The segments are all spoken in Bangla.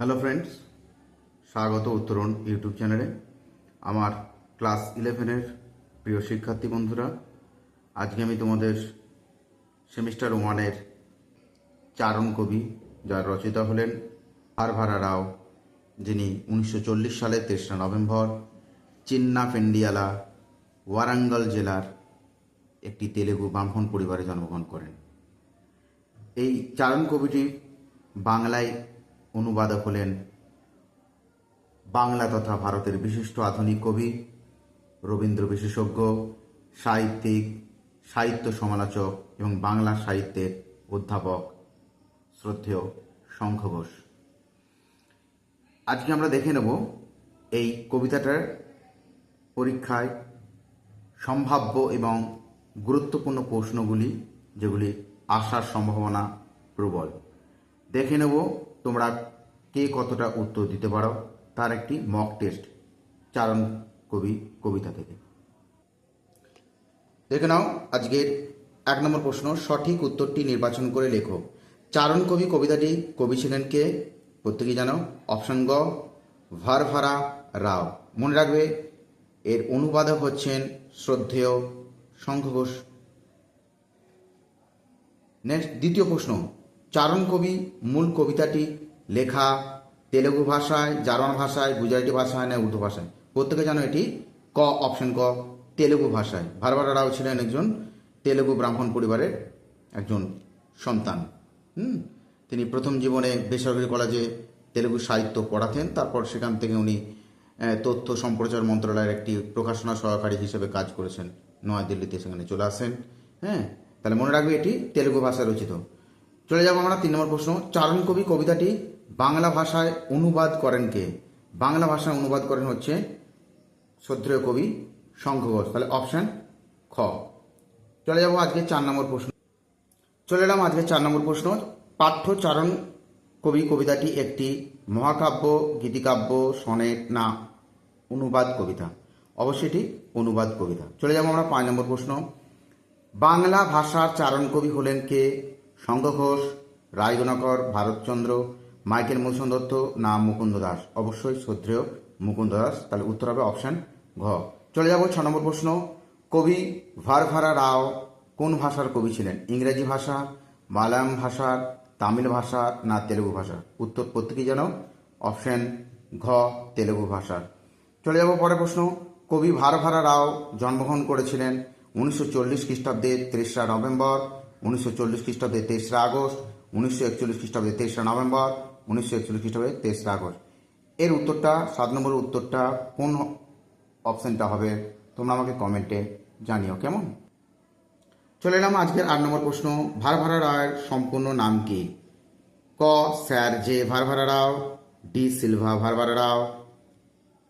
হ্যালো ফ্রেন্ডস স্বাগত উত্তরণ ইউটিউব চ্যানেলে আমার ক্লাস ইলেভেনের প্রিয় শিক্ষার্থী বন্ধুরা, আজকে আমি তোমাদের সেমিস্টার ওয়ানের চারণ কবি যার রচয়িতা হলেন ভারভারা রাও, যিনি উনিশশো সালের তেসরা নভেম্বর চিন্না পেন্ডিয়ালা ওয়ারাঙ্গল জেলার একটি তেলেগু ব্রাহ্মণ পরিবারে জন্মগ্রহণ করেন। এই চারণ কবিটি বাংলায় অনুবাদক হলেন বাংলা তথা ভারতের বিশিষ্ট আধুনিক কবি, রবীন্দ্র বিশেষজ্ঞ, সাহিত্যিক, সাহিত্য সমালোচক এবং বাংলা সাহিত্যের অধ্যাপক শ্রদ্ধেয় শঙ্খ ঘোষ। আজকে আমরা দেখে নেব এই কবিতাটার পরীক্ষায় সম্ভাব্য এবং গুরুত্বপূর্ণ প্রশ্নগুলি, যেগুলি আসার সম্ভাবনা প্রবল। দেখে নেব তোমরা কে কতটা উত্তর দিতে পারো? তার একটি মক টেস্ট চারণ কবি, কবিতা থেকে। দেখে নাও আজকের এক নম্বর প্রশ্ন, সঠিক উত্তরটি নির্বাচন করে লেখো। চারণ কবি কবিতাটি, কবি ছিলেন কে? প্রত্যেকেই জানো, অপশন গ, ভারভারা রাও। মনে রাখবে, এর অনুবাদক হচ্ছেন শ্রদ্ধেয় শঙ্খ ঘোষ নেক্সট, দ্বিতীয় প্রশ্ন চারণ কবি, মূল কবিতাটি লেখা তেলেগু ভাষায়, জার্মান ভাষায়, গুজরাটি ভাষায় না উর্দু ভাষায়। প্রত্যেকে জানো এটি? ক অপশন ক, তেলেগু ভাষায়। ভারবারা রাও ছিলেন একজন তেলেগু ব্রাহ্মণ পরিবারের একজন সন্তান। হুম? তিনি প্রথম জীবনে বেসরকারি কলেজে তেলেগু সাহিত্য পড়াতেন। তারপর সেখান থেকে উনি তথ্য সম্প্রচার মন্ত্রণালয়ের একটি প্রকাশনা সহকারী হিসেবে কাজ করেছেন। নয়াদিল্লিতে সেখানে চলে আসেন। হ্যাঁ? তাহলে মনে রাখবে এটি তেলেগু ভাষায় রচিত। চলে যাব আমরা তিন নম্বর প্রশ্ন। চারণ কবি কবিতাটি বাংলা ভাষায় অনুবাদ করেন কে? বাংলা ভাষায় অনুবাদ করেন হচ্ছে শ্রদ্ধেয় কবি শঙ্খ তাহলে অপশন খ। চলে যাব আজকে চার নম্বর প্রশ্ন। চলে এলাম আজকে চার নম্বর প্রশ্ন। পাঠ্যচারণ কবি কবিতাটি একটি মহাকাব্য, গীতিকাব্য সনেট না, অনুবাদ কবিতা। অবশ্যই এটি অনুবাদ কবিতা। চলে যাব আমরা পাঁচ নম্বর প্রশ্ন। বাংলা ভাষার চারণ কবি হলেন কে? শঙ্খ ঘোষ রায়গুণাকর, ভারতচন্দ্র, মাইকেল মধুসূদন দত্ত, না মুকুন্দ দাস। অবশ্যই শ্রদ্ধেয় মুকুন্দ দাস। তাহলে উত্তর হবে অপশন ঘ। চলে যাব ছ নম্বর প্রশ্ন। কবি ভারভারা রাও কোন ভাষার কবি ছিলেন? ইংরেজি ভাষা মালায়াম ভাষার তামিল ভাষা, না তেলেগু ভাষা? উত্তর প্রত্যেকেই জানো। অপশন ঘ, তেলেগু ভাষার চলে যাব পরের প্রশ্ন। কবি ভারভারা রাও জন্মগ্রহণ করেছিলেন উনিশশো চল্লিশ খ্রিস্টাব্দে তেসরা নভেম্বর। উনিশশো চল্লিশ খ্রিস্টাব্দে তেসরা আগস্ট, উনিশশো একচল্লিশ খ্রিস্টাব্দে তেসরা নভেম্বর, উনিশশো একচল্লিশ খ্রিস্টাব্দে তেসরা আগস্ট। এর উত্তরটা, সাত নম্বর উত্তরটা কোন অপশানটা হবে? তোমরা আমাকে কমেন্টে জানিও, কেমন? চলে এলাম আজকের আট নম্বর প্রশ্ন, ভারভারা রায়ের সম্পূর্ণ নাম কি? ক, sir J Varavara Rao, D, Silva Varavara Rao,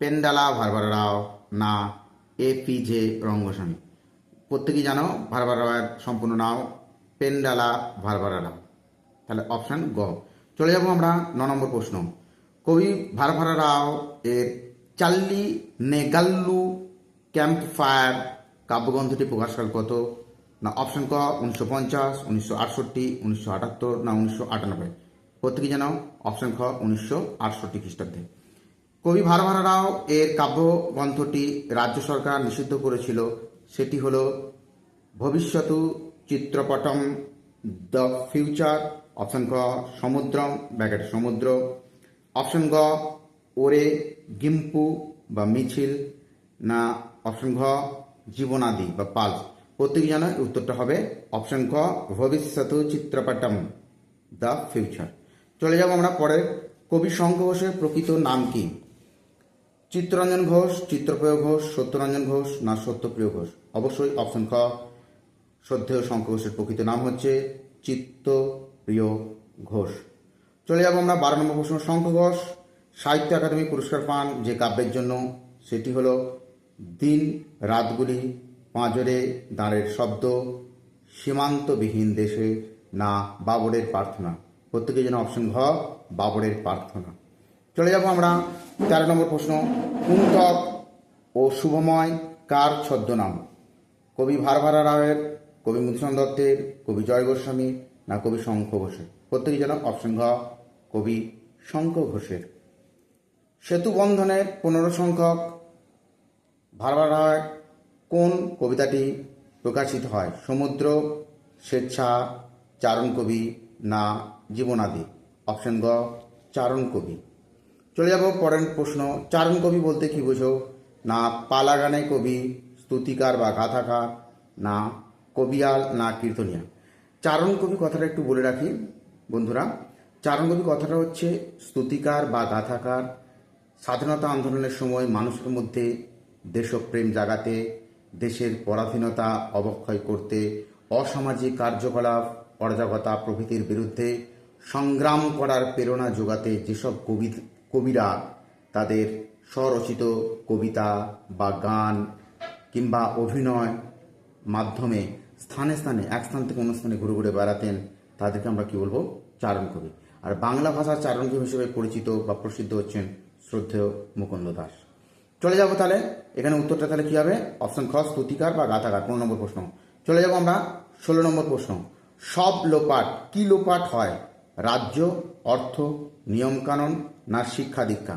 Pendala Varavara Rao, না, এ পি জে রঙ্গস্বামী। প্রত্যেকেই জানো ভারভারা রায়ের সম্পূর্ণ নাম পেন্ডালা ভারভারা রাও তাহলে অপশান গ চলে যাব আমরা ন নম্বর প্রশ্ন। কবি ভারভারা রাও এর চাল্লি নেগাল্লু ক্যাম্প ফায়ার কাব্যগ্রন্থটি প্রকাশকাল কত? না অপশন ক, উনিশশো পঞ্চাশ, উনিশশো আটষট্টি, উনিশশো আটাত্তর, না, উনিশশো আটানব্বই? প্রত্যেকে জানাও অপশন খ, উনিশশো আটষট্টি খ্রিস্টাব্দে। কবি ভারভারা রাও এর কাব্যগ্রন্থটি রাজ্য সরকার নিষিদ্ধ করেছিল। সেটি হলো ভবিষ্যৎ চিত্রপটম দ্য ফিউচার অপশন ক সমুদ্রম ব্যাকেট সমুদ্র অপশন গ ওরে গিম্পু বা মিছিল না অপশন ঘ জীবনাদি বা পালস প্রত্যেকে জানো উত্তরটা হবে অপশন ক, ভবিষ্যৎ চিত্রপটম দ্য ফিউচার চলে যাব আমরা পরে কবি শঙ্খ ঘোষের প্রকৃত নাম কি? চিত্তরঞ্জন ঘোষ চিত্রপ্রিয় ঘোষ, সত্যরঞ্জন ঘোষ, না সত্যপ্রিয় ঘোষ। অবশ্যই অপশন খ শ্রদ্ধেয় শঙ্খ ঘোষের প্রকৃত নাম হচ্ছে চিত্ত প্রিয় ঘোষ। চলে যাব আমরা বারো নম্বর প্রশ্ন শঙ্খ ঘোষ সাহিত্য একাডেমি পুরস্কার পান যে কাব্যের জন্য, সেটি হলো দিন রাতগুলি পাঁজরে দাঁড়ের শব্দ, সীমান্তবিহীন দেশে না বাবরের প্রার্থনা। প্রত্যেকে যেন অপশন ঘ, বাবরের প্রার্থনা। চলে যাব আমরা তেরো নম্বর প্রশ্ন কুন্তক ও শুভময় কার ছদ্মনাম? কবি ভারভারা রায়ের কবি মধুসূদন দত্তের, কবি জয় গোস্বামী না কবি শঙ্খ ঘোষের। প্রত্যেকে যেন অপশন ঘ, কবি শঙ্খ ঘোষের। সেতু বন্ধনের পনেরো সংখ্যক ভারবারায় কোন কবিতাটি প্রকাশিত হয়? সমুদ্র, স্বেচ্ছা, চারণ কবি, না জীবনাদি। অপশন গ চারণ কবি। চলে যাব পরের প্রশ্ন, চারণ কবি বলতে কি বোঝো? না পালাগানে কবি, স্তুতিকার বা গাথাকার, না কবিয়াল না কীর্তনিয়া। চারণ কবি কথাটা একটু বলে রাখি, বন্ধুরা। চারণ কবি কথাটা হচ্ছে স্তুতিকার বা গাথাকার, স্বাধীনতা আন্দোলনের সময় মানুষের মধ্যে দেশপ্রেম জাগাতে, দেশের পরাধীনতা অবক্ষয় করতে, অসামাজিক কার্যকলাপ, অরাজকতা প্রভৃতির বিরুদ্ধে সংগ্রাম করার প্রেরণা যোগাতে যেসব কবি, কবিরা তাদের স্বরচিত কবিতা বা গান কিংবা অভিনয় মাধ্যমে স্থানে স্থানে, এক স্থান থেকে অন্য স্থানে ঘুরে ঘুরে বেড়াতেন, তাদেরকে আমরা কি বলব? চারণ কবি। আর বাংলা ভাষার চারণ কবি হিসেবে পরিচিত বা প্রসিদ্ধ হচ্ছেন শ্রদ্ধেয় মুকুন্দ দাস। চলে যাব তাহলে, এখানে উত্তরটা তাহলে কি হবে? অপশন খ স্তুতিকার বা গাথাকার পনেরো নম্বর প্রশ্ন। চলে যাব আমরা ষোলো নম্বর প্রশ্ন। সব লোপাট, কি লোপাট হয়? রাজ্য, অর্থ, নিয়মকানুন না শিক্ষা দীক্ষা?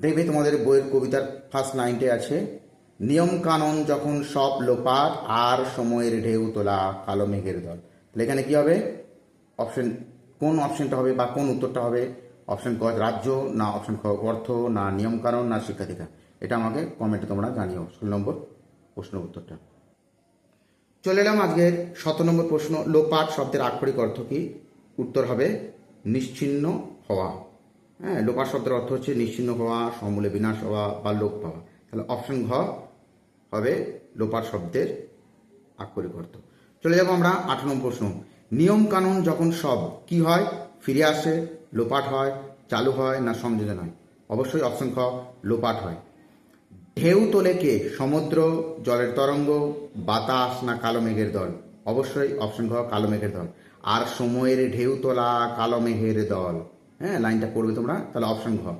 দেখবে তোমাদের বইয়ের কবিতার ফার্স্ট লাইনটে আছে নিয়ম কানুন যখন সব লোপাট, আর সময়ের ঢেউ তোলা কালো মেঘের দল। তাহলে এখানে কি হবে? অপশন কোন অপশনটা হবে বা কোন উত্তরটা হবে? অপশন ক রাজ্য, না অপশন অর্থ, না নিয়ম কানুন না শিক্ষাধিকার। এটা আমাকে কমেন্টে তোমরা জানিও। ষোলো নম্বর প্রশ্ন উত্তরটা। চলে এলাম আজকের শত নম্বর প্রশ্ন, লোপাট শব্দের আক্ষরিক অর্থ কি? উত্তর হবে নিশ্চিহ্ন হওয়া। হ্যাঁ লোপাট শব্দের অর্থ হচ্ছে নিশ্চিন্ন হওয়া, সমূলে বিনাশ হওয়া বা লোপ পাওয়া। তাহলে অপশন ঘ হবে লোপাট শব্দের আক্ষরিক অর্থ। চলে যাব আমরা আট নম্বর প্রশ্ন। নিয়ম কানুন যখন সব কি হয়? ফিরে আসে, লোপাট হয়, চালু হয় না সংযোজন হয়? অবশ্যই অপশন খ, লোপাট হয়। ঢেউ তোলে কে? সমুদ্র, জলের তরঙ্গ, বাতাস না কালো মেঘের দল? অবশ্যই অপশন ঘ কালো মেঘের দল। আর সময়ের ঢেউ তোলা কালো মেঘের দল? হ্যাঁ লাইনটা পড়বে তোমরা, তাহলে অপশন ঘ।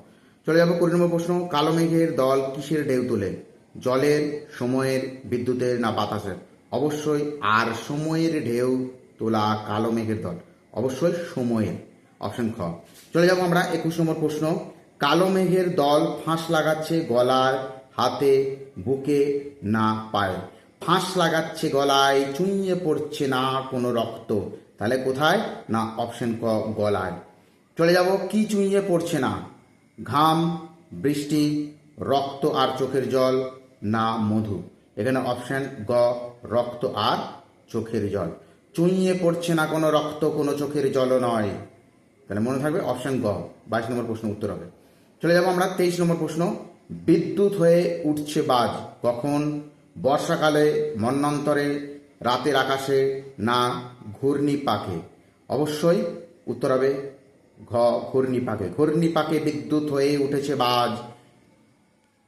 চলে যাব কুড়ি নম্বর প্রশ্ন, কালো মেঘের দল কিসের ঢেউ তোলে? জলের, সময়ের, বিদ্যুতের না বাতাসের। অবশ্যই আর সময়ের ঢেউ তোলা কালো মেঘের দল। অবশ্যই সময়ের। অপশন খ। চলে যাব আমরা একুশ নম্বর প্রশ্ন। কালো মেঘের দল ফাঁস লাগাচ্ছে গলার হাতে, বুকে না পায়ে? ফাঁস লাগাচ্ছে গলায়, চুইয়ে পড়ছে না কোনো রক্ত? তাহলে কোথায়? না অপশন ক, গলায়। চলে যাব, কি চুইয়ে পড়ছে না? ঘাম, বৃষ্টি, রক্ত আর চোখের জল না মধু। এখানে অপশন গ, রক্ত আর চোখের জল। চুইয়ে পড়ছে না কোনো রক্ত, কোনো চোখের জলও নয়। তাহলে মনে থাকবে অপশন গ, বাইশ নম্বর প্রশ্ন উত্তর হবে। চলে যাব আমরা তেইশ নম্বর প্রশ্ন। বিদ্যুৎ হয়ে উঠছে বাজ, কখন? বর্ষাকালে মন্বন্তরে রাতের আকাশে না ঘূর্ণি পাকে? অবশ্যই উত্তর হবে ঘ, ঘূর্ণি পাকে। ঘূর্ণি পাকে বিদ্যুৎ হয়ে উঠেছে বাজ।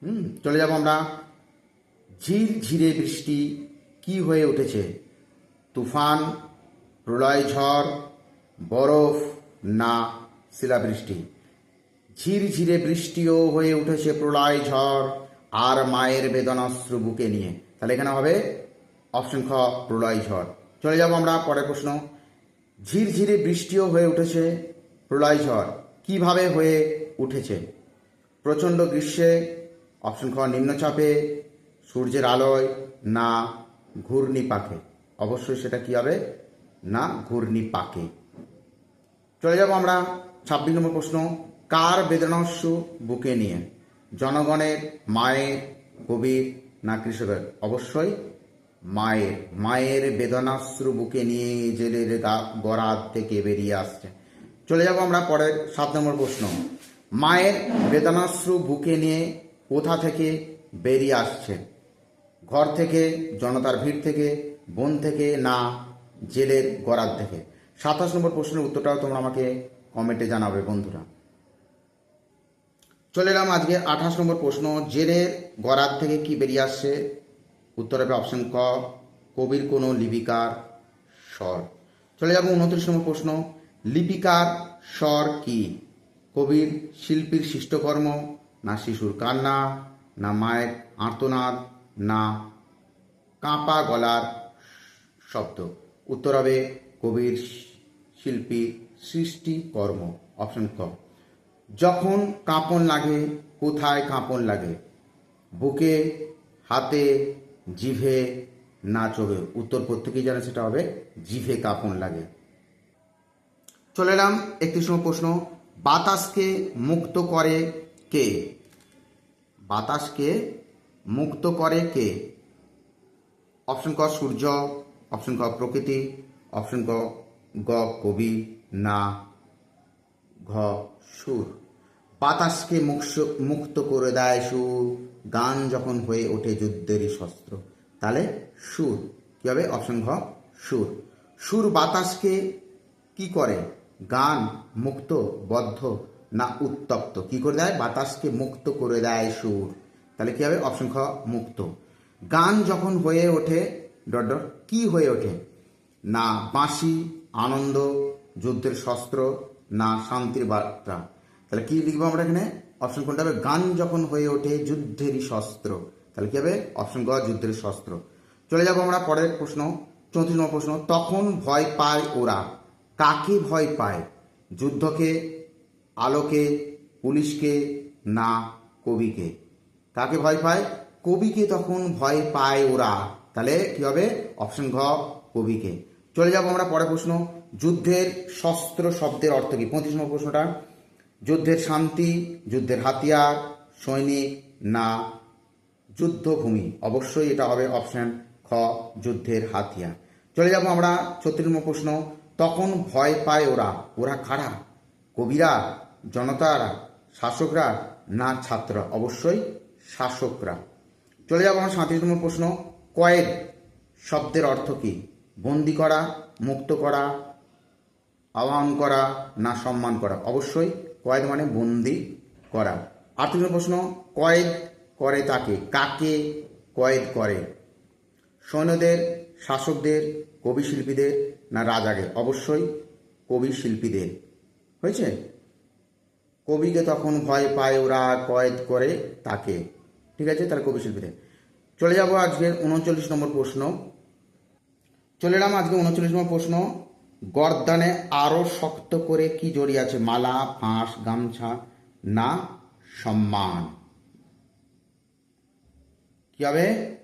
হুম, চলে যাব আমরা ঝির ঝিরে বৃষ্টি কি হয়ে উঠেছে? তুফান, প্রলয় ঝড়, বরফ, না, শিলাবৃষ্টি। ঝিরঝিরে বৃষ্টিও হয়ে উঠেছে প্রলয় ঝড় আর মায়ের বেদনাশ্রু বুকে নিয়ে। তাহলে এখানে হবে অপশন খ, প্রলয় ঝড়। চলে যাব আমরা পরের প্রশ্ন। ঝিরঝিরে বৃষ্টিও হয়ে উঠেছে প্রলয় ঝড়। কীভাবে হয়ে উঠেছে? প্রচণ্ড গ্রীষ্মে, অপশন খ, নিম্নচাপে সূর্যের আলোয় না ঘূর্ণি পাখে। অবশ্যই সেটা কি হবে? না ঘূর্ণি পাকে চলে যাব আমরা ছাব্বিশ নম্বর প্রশ্ন। কার বেদনাস্যু বুকে নিয়ে? জনগণের, মায়ের, কবির না কৃষকের? অবশ্যই মায়ের। মায়ের বেদনাশ্রু বুকে নিয়ে জেলের গা- গরাদ থেকে বেরিয়ে আসছে। চলে যাব আমরা পরের সাত নম্বর প্রশ্ন। মায়ের বেদনাশ্রু বুকে নিয়ে কোথা থেকে বেরিয়ে আসছে? ঘর থেকে, জনতার ভিড় থেকে, বন থেকে, না, জেলের গরাদ থেকে। সাতাশ নম্বর প্রশ্নের উত্তরটাও তোমরা আমাকে কমেন্টে জানাবে, বন্ধুরা। চলে এলাম আজকে আঠাশ নম্বর প্রশ্ন, জেলের গরাদ থেকে কি বেরিয়ে আসছে? উত্তর হবে অপশন ক, কবির কোনো লিপিকার স্বর। চলে যাব উনত্রিশ নম্বর প্রশ্ন, লিপিকার স্বর কি? কবির শিল্পীর সৃষ্টকর্ম না শিশুর কান্না, না মায়ের আর্তনাদ না, কাঁপা গলার শব্দ। উত্তর হবে কবির শিল্পী সৃষ্টি কর্ম অপশন ক। যখন কাঁপন লাগে, কোথায় কাঁপন লাগে? বুকে, হাতে, জিভে না চোখে? উত্তর প্রত্যেকেই জানে, সেটা হবে জিভে কাঁপন লাগে। চলে এলাম সময় প্রশ্ন। বাতাসকে মুক্ত করে কে? বাতাসকে মুক্ত করে কে? অপশন ক সূর্য, অপশন ক প্রকৃতি, অপশন ক, গ কবি, না, ঘ সুর। বাতাসকে মুক্ত করে দেয় সুর। গান যখন হয়ে ওঠে যুদ্ধেরই শস্ত্র, তাহলে সুর। কি হবে? অপশন ঘ সুর। সুর বাতাসকে কি করে? গান মুক্ত, বদ্ধ, না উত্তপ্ত। কি করে দেয়? বাতাসকে মুক্ত করে দেয় সুর। তাহলে কি হবে? অপশন খ, মুক্ত। গান যখন হয়ে ওঠে, ডট ডট, কি হয়ে ওঠে? না বাঁশি, আনন্দ, যুদ্ধের শস্ত্র, না শান্তির বার্তা। তাহলে কি লিখব আমরা এখানে? অপশন কোনটা হবে? গান যখন হয়ে ওঠে, যুদ্ধেরই শস্ত্র। তাহলে কি হবে? অপশন গ, যুদ্ধের শস্ত্র। চলে যাব আমরা পরের প্রশ্ন, চৌত্রিশ নম্বর প্রশ্ন। তখন ভয় পায় ওরা। কাকে ভয় পায়? যুদ্ধকে, আলোকে, পুলিশকে, না কবিকে? কাকে ভয় পায়, কবিকে তখন ভয় পায় ওরা। তাহলে কি হবে? অপশন ঘ, কবিকে। চলে যাব আমরা পরের প্রশ্ন। যুদ্ধের শস্ত্র শব্দের অর্থ কি? পঁচিশ নম্বর প্রশ্নটা। যুদ্ধের শান্তি, যুদ্ধের হাতিয়ার, সৈনিক না যুদ্ধভূমি? অবশ্যই এটা হবে অপশন খ, যুদ্ধের হাতিয়ার। চলে যাব আমরা ছত্রিশ নম্বর প্রশ্ন। তখন ভয় পায় ওরা। ওরা কারা? কবিরা, জনতারা, শাসকরা না ছাত্র অবশ্যই শাসকরা। চলে যাব আমার সাঁত্রিশ নম্বর প্রশ্ন। কয়েদ শব্দের অর্থ কি? বন্দি করা, মুক্ত করা, আহ্বান করা না সম্মান করা? অবশ্যই কয়েদ মানে বন্দি করা। আটত্রিশ নম্বর প্রশ্ন, কয়েদ করে তাকে। কাকে কয়েদ করে? সৈন্যদের, শাসকদের, কবি শিল্পীদের না রাজাকে অবশ্যই কবি শিল্পীদের। হয়েছে? কবিকে তখন ভয় পায় ওরা কয়েদ করে তাকে। ঠিক আছে? তাহলে কবি শিল্পীদের চলে যাব আজকের উনচল্লিশ নম্বর প্রশ্ন। চলে এলাম আজকে উনচল্লিশ নম্বর প্রশ্ন। গর্দানে আরও শক্ত করে কি জড়িয়ে আছে? মালা, ফাঁস, গামছা না সম্মান? কি হবে?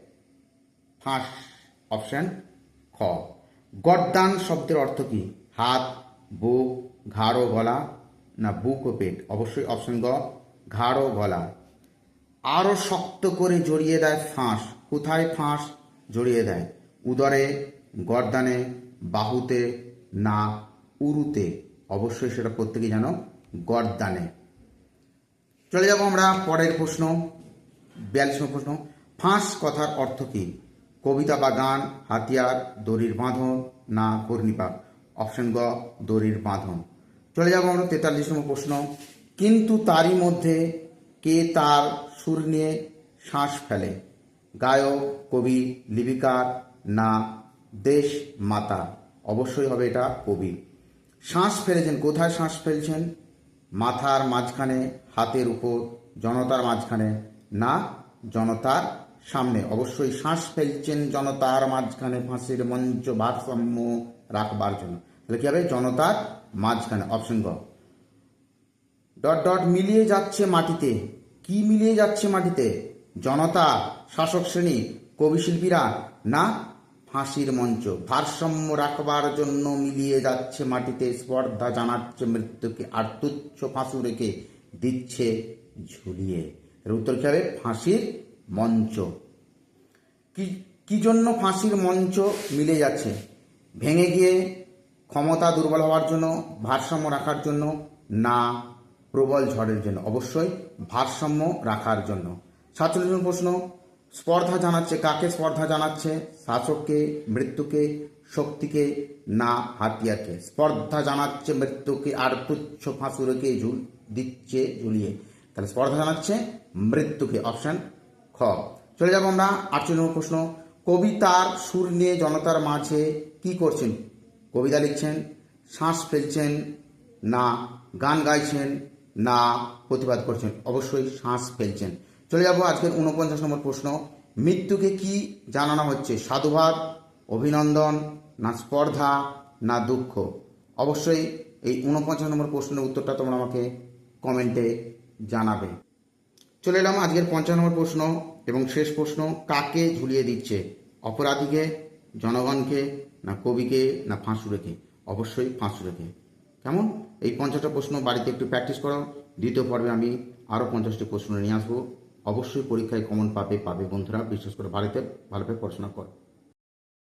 ফাঁস, অপশন খ। গর্দান শব্দের অর্থ কি? হাত, বুক, ঘাড় ও গলা না বুক ও পেট? অবশ্যই অপশন গ, ঘাড় ও গলা। আরও শক্ত করে জড়িয়ে দেয় ফাঁস। কোথায় ফাঁস? জড়িয়ে দেয় উদরে, গর্দানে, বাহুতে, না উরুতে। অবশ্যই সেটা প্রত্যেকেই জানো, গর্দানে। চলে যাব আমরা পরের প্রশ্ন বিয়াল্লিশ প্রশ্ন। ফাঁস কথার অর্থ কি? কবিতা বা গান, হাতিয়ার, দড়ির বাঁধন, না ঘূর্ণিপাক অপশন গ, দড়ির বাঁধন। চলে যাব আমরা তেতাল্লিশ প্রশ্ন। কিন্তু তারই মধ্যে কে তার সুর নিয়ে শ্বাস ফেলে? গায়ক, কবি, লিপিকার না দেশ মাতা? অবশ্যই হবে এটা কবি। শ্বাস ফেলেছেন, কোথায় শ্বাস ফেলছেন? মাথার মাঝখানে, হাতের উপর, জনতার মাঝখানে না জনতার সামনে? অবশ্যই শ্বাস ফেলছেন জনতার মাঝখানে, ফাঁসির মঞ্চ ভারসাম্য রাখবার জন্য। তাহলে কি হবে? জনতার মাঝখানে। অপশন গ। ডট ডট মিলিয়ে যাচ্ছে মাটিতে। কি মিলিয়ে যাচ্ছে মাটিতে? জনতা, শাসক শ্রেণি, কবি শিল্পীরা না? ফাঁসির মঞ্চ। ভারসাম্য রাখবার জন্য মিলিয়ে যাচ্ছে মাটিতে স্পর্ধা জানাচ্ছে মৃত্যুকে আর তুচ্ছ ফাঁসু রেখে দিচ্ছে ঝুলিয়ে। এর উত্তর হবে ফাঁসির মঞ্চ। কি কি জন্য ফাঁসির মঞ্চ মিলে যাচ্ছে? ভেঙে গিয়ে ক্ষমতা দুর্বল হওয়ার জন্য, ভারসাম্য রাখার জন্য না? প্রবল ঝড়ের জন্য, অবশ্যই ভারসাম্য রাখার জন্য। সাতচল্লিশ প্রশ্ন, স্পর্ধা জানাচ্ছে কাকে? স্পর্ধা জানাচ্ছে শাসককে, মৃত্যুকে, শক্তিকে, না হাতিয়ারকে? স্পর্ধা জানাচ্ছে মৃত্যুকে আর তুচ্ছ ফাঁসুরকে ঝুল, দিচ্ছে ঝুলিয়ে। তাহলে স্পর্ধা জানাচ্ছে মৃত্যুকে, অপশন খ। চলে যাব আমরা আটচল্লিশ প্রশ্ন, কবিতার সুর নিয়ে জনতার মাঝে কি করছেন? কবিতা লিখছেন, শ্বাস ফেলছেন, না, গান গাইছেন না প্রতিবাদ করছেন, অবশ্যই শ্বাস ফেলছেন। চলে যাব আজকের উনপঞ্চাশ নম্বর প্রশ্ন। মৃত্যুকে কি জানানো হচ্ছে? সাধুবাদ, অভিনন্দন, না স্পর্ধা, না দুঃখ? অবশ্যই এই উনপঞ্চাশ নম্বর প্রশ্নের উত্তরটা তোমরা আমাকে কমেন্টে জানাবে। চলে এলাম আজকের পঞ্চান্ন নম্বর প্রশ্ন এবং শেষ প্রশ্ন, কাকে ঝুলিয়ে দিচ্ছে? অপরাধীকে, জনগণকে, না কবিকে, না ফাঁসুরেকে? অবশ্যই ফাঁসুরেকে। কেমন? এই পঞ্চাশটা প্রশ্ন বাড়িতে একটু প্র্যাকটিস করো। দ্বিতীয় পর্বে আমি আরও পঞ্চাশটি প্রশ্ন নিয়ে আসব। অবশ্যই পরীক্ষায় কমন পাবে পাবে বন্ধুরা। বিশেষ করে বাড়িতে ভালোভাবে পড়াশোনা করো।